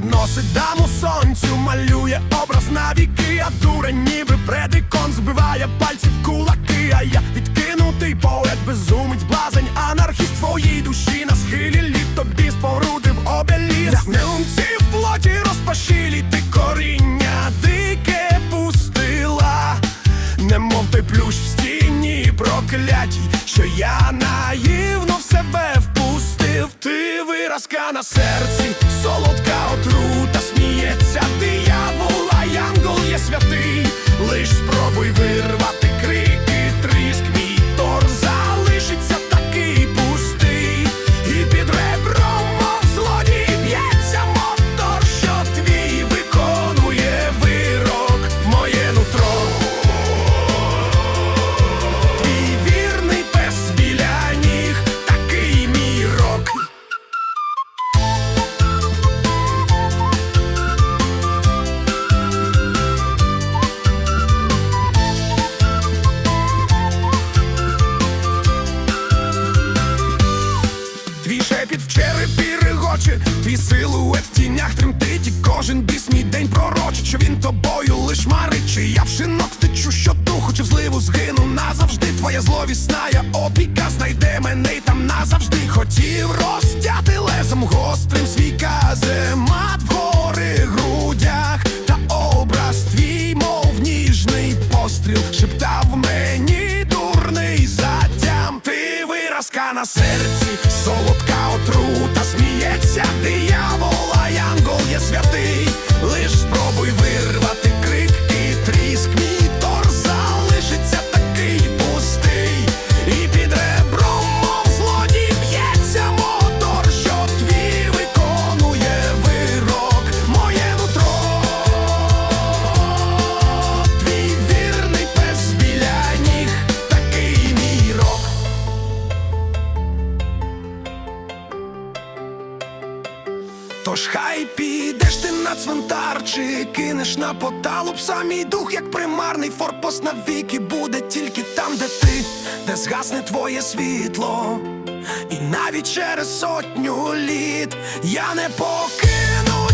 Підносить даму сонцю, малює образ навіки, а дурень ніби предикон збиває пальці в кулаки, а я відкинутий поет, безумець, блазень, анархіст твоїй душі на схилі літ тобі спорудив обеліск Неумці в плоті розпашілі, ти коріння дике пустила, немов той плющ в стіні проклятій, що я наївно в себе впустив. Ти виразка на серці, солодка отрута сміється, диявола, янгол є святий. Лиш спробуй вирвати твій силует в тінях тремтить І кожен біс мій день пророчить, що він тобою лиш марить. Чи я в шинок втечу щодуху, чи в зливу згину? Назавжди Твоя зловісна опіка знайде мене й там назавжди. Хотів розтяти лезом гострим свій каземат в гори грудях Та образ твій, мов ніжний постріл, шептав мені дурний затям. Ти виразка на серці, Тож хай підеш ти на цвинтар, чи кинеш на поталу пса мій дух, як примарний форпост навіки буде тільки там, де ти, де згасне твоє світло. І навіть через сотню літ я не покину